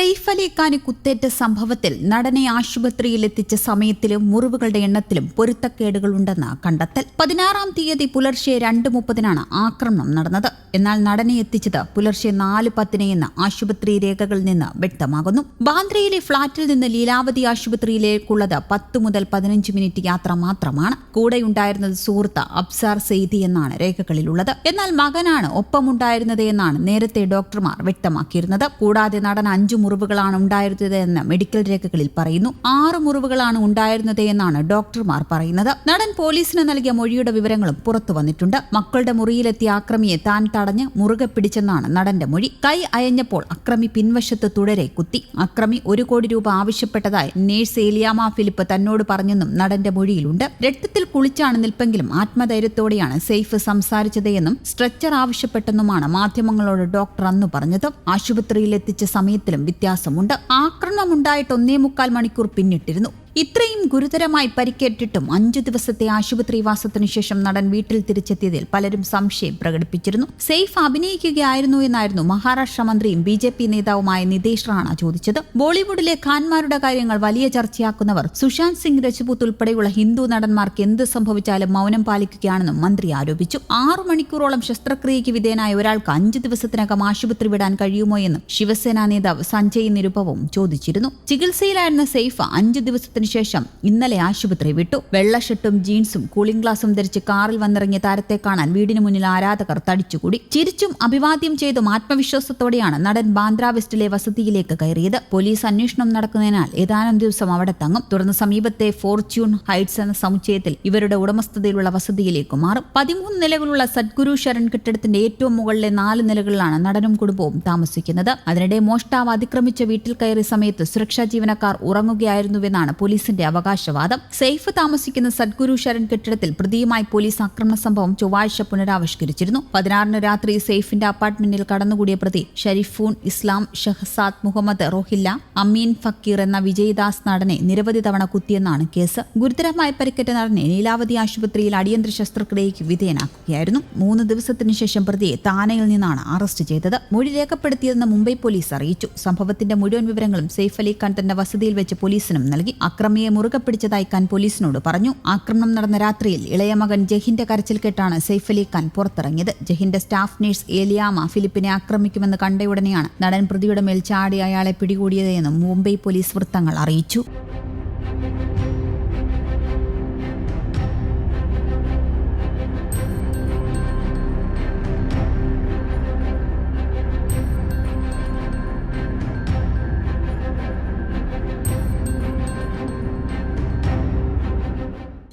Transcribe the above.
സെയ്ഫ് അലി ഖാന് കുത്തേറ്റ സംഭവത്തിൽ നടനെ ആശുപത്രിയിൽ എത്തിച്ച സമയത്തിലും മുറിവുകളുടെ എണ്ണത്തിലും പൊരുത്തക്കേടുകളുണ്ടെന്ന് കണ്ടെത്തൽ. പതിനാറാം തീയതി പുലർച്ചെ രണ്ട് മുപ്പതിനാണ് ആക്രമണം നടന്നത്. എന്നാൽ നടനെ എത്തിച്ചത് പുലർച്ചെ നാല് പത്തിനെയെന്ന് ആശുപത്രി രേഖകളിൽ നിന്ന് വ്യക്തമാകുന്നു. ബാന്ദ്രയിലെ ഫ്ളാറ്റിൽ നിന്ന് ലീലാവതി ആശുപത്രിയിലേക്കുള്ളത് പത്ത് മുതൽ പതിനഞ്ച് മിനിറ്റ് യാത്ര മാത്രമാണ്. കൂടെയുണ്ടായിരുന്നത് സുഹൃത്ത് അബ്സാർ സെയ്ദി എന്നാണ് രേഖകളിലുള്ളത്. എന്നാൽ മകനാണ് ഒപ്പമുണ്ടായിരുന്നത് എന്നാണ് നേരത്തെ ഡോക്ടർമാർ വ്യക്തമാക്കിയിരുന്നത്. കൂടാതെ നടൻ അഞ്ചു മുറിവുകളാണ് ഉണ്ടായിരുന്നത് എന്ന് മെഡിക്കൽ രേഖകളിൽ പറയുന്നു. ആറ് മുറിവുകളാണ് ഉണ്ടായിരുന്നത് എന്നാണ് ഡോക്ടർമാർ പറയുന്നത്. നടൻ പോലീസിന് നൽകിയ മൊഴിയുടെ വിവരങ്ങളും പുറത്തു വന്നിട്ടുണ്ട്. മക്കളുടെ മുറിയിലെത്തിയ ആക്രമിയെ താൻ തടഞ്ഞ് മുറുകെ പിടിച്ചെന്നാണ് നടന്റെ മൊഴി. കൈ അയഞ്ഞപ്പോൾ അക്രമി പിൻവശത്ത് തുടരെ കുത്തി. അക്രമി ഒരു കോടി രൂപ ആവശ്യപ്പെട്ടതായി നേഴ്സ് ഏലിയാമ ഫിലിപ്പ് തന്നോട് പറഞ്ഞെന്നും നടന്റെ മൊഴിയിലുണ്ട്. രക്തത്തിൽ കുളിച്ചാണ് നിൽപ്പെങ്കിലും ആത്മധൈര്യത്തോടെയാണ് സെയ്ഫ് സംസാരിച്ചത് എന്നും സ്ട്രെച്ചർ ആവശ്യപ്പെട്ടെന്നുമാണ് മാധ്യമങ്ങളോട് ഡോക്ടർ അന്ന് പറഞ്ഞത്. ആശുപത്രിയിൽ എത്തിച്ച സമയത്തിലും വ്യത്യാസമുണ്ട്. ആക്രമണമുണ്ടായിട്ട് ഒന്നേ മുക്കാൽ മണിക്കൂർ പിന്നിട്ടിരുന്നു. ഇത്രയും ഗുരുതരമായി പരിക്കേറ്റിട്ടും അഞ്ചു ദിവസത്തെ ആശുപത്രിവാസത്തിനു ശേഷം നടൻ വീട്ടിൽ തിരിച്ചെത്തിയതിൽ പലരും സംശയം പ്രകടിപ്പിച്ചിരുന്നു. സെയ്ഫ് അഭിനയിക്കുകയായിരുന്നു എന്നായിരുന്നു മഹാരാഷ്ട്ര മന്ത്രിയും ബി ജെ പി നേതാവുമായ നിതേഷ് റാണ ചോദിച്ചത്. ബോളിവുഡിലെ ഖാൻമാരുടെ കാര്യങ്ങൾ വലിയ ചർച്ചയാക്കുന്നവർ സുശാന്ത് സിംഗ് രജപൂത്ത് ഉൾപ്പെടെയുള്ള ഹിന്ദു നടന്മാർക്ക് എന്ത് സംഭവിച്ചാലും മൗനം പാലിക്കുകയാണെന്നും മന്ത്രി ആരോപിച്ചു. ആറു മണിക്കൂറോളം ശസ്ത്രക്രിയയ്ക്ക് വിധേയനായ ഒരാൾക്ക് അഞ്ചു ദിവസത്തിനകം ആശുപത്രി വിടാൻ കഴിയുമോ എന്നും ശിവസേന നേതാവ് സഞ്ജയ് നിരുപവും ചോദിച്ചിരുന്നു ചികിത്സയിലായിരുന്ന സെയ്ഫ് അഞ്ചു ദിവസത്തിന് ശേഷം ഇന്നലെ ആശുപത്രി വിട്ടു. വെള്ള ഷർട്ടും ജീൻസും കൂളിംഗ് ഗ്ലാസും ധരിച്ച് കാറിൽ വന്നിറങ്ങിയ താരത്തെ കാണാൻ വീടിന് മുന്നിൽ ആരാധകർ തടിച്ചുകൂടി. ചിരിച്ചും അഭിവാദ്യം ചെയ്തും ആത്മവിശ്വാസത്തോടെയാണ് നടൻ ബാന്ദ്ര വെസ്റ്റിലെ വസതിയിലേക്ക് കയറിയത്. പോലീസ് അന്വേഷണം നടക്കുന്നതിനാൽ ഏതാനും ദിവസം അവിടെ തങ്ങും. തുടർന്ന് സമീപത്തെ ഫോർച്യൂൺ ഹൈറ്റ്സ് എന്ന സമുച്ചയത്തിൽ ഇവരുടെ ഉടമസ്ഥതയിലുള്ള വസതിയിലേക്ക് മാറും. പതിമൂന്ന് നിലകളുള്ള സദ്ഗുരു ശരൺ കെട്ടിടത്തിന്റെ ഏറ്റവും മുകളിലെ നാല് നിലകളിലാണ് നടനും കുടുംബവും താമസിക്കുന്നത്. അതിനിടെ മോഷ്ടാവ് അതിക്രമിച്ച വീട്ടിൽ കയറിയ സമയത്ത് സുരക്ഷാ ജീവനക്കാർ ഉറങ്ങുകയായിരുന്നുവെന്നാണ് പോലീസിന്റെ അവകാശവാദം. സെയ്ഫ് താമസിക്കുന്ന സദ്ഗുരു ശരൺ കെട്ടിടത്തിൽ പ്രതിയുമായി പോലീസ് ആക്രമണ സംഭവം ചൊവ്വാഴ്ച പുനരാവിഷ്കരിച്ചിരുന്നു. പതിനാറിന് രാത്രി സെയ്ഫിന്റെ അപ്പാർട്ട്മെന്റിൽ കടന്നുകൂടിയ പ്രതി ഷരീഫൂൺ ഇസ്ലാം ഷഹസാദ് മുഹമ്മദ് റോഹില്ല അമീൻ ഫക്കീർ എന്ന വിജയദാസ് നടനെ നിരവധി തവണ കുത്തിയെന്നാണ് കേസ്. ഗുരുതരമായി പരിക്കേറ്റ നടനെ ലീലാവതി ആശുപത്രിയിൽ അടിയന്തര ശസ്ത്രക്രിയയ്ക്ക് വിധേയനാക്കുകയായിരുന്നു. മൂന്ന് ദിവസത്തിനു ശേഷം പ്രതിയെ താനയിൽ നിന്നാണ് അറസ്റ്റ് ചെയ്തത്. മൊഴി രേഖപ്പെടുത്തിയതെന്ന് മുംബൈ പോലീസ് അറിയിച്ചു. സംഭവത്തിന്റെ മുഴുവൻ വിവരങ്ങളും സെയ്ഫ് അലി ഖാൻ തന്റെ വസതിയിൽ വെച്ച് പോലീസിനും നൽകി. അക്രമിയെ മുറുകെ പിടിച്ചതായി ഖാൻ പോലീസിനോട് പറഞ്ഞു. ആക്രമണം നടന്ന രാത്രിയിൽ ഇളയ മകൻ ജഹിന്റെ കരച്ചിൽ കേട്ടാണ് സെയ്ഫ് അലി ഖാൻ പുറത്തിറങ്ങിയത്. ജഹിന്റെ സ്റ്റാഫ് നഴ്സ് ഏലിയാമ ഫിലിപ്പിനെ ആക്രമിക്കുമെന്ന് കണ്ടയുടനെയാണ് നടൻ പ്രതിയുടെ മേൽ ചാടി അയാളെ പിടികൂടിയതെന്നും മുംബൈ പോലീസ് വൃത്തങ്ങൾ അറിയിച്ചു.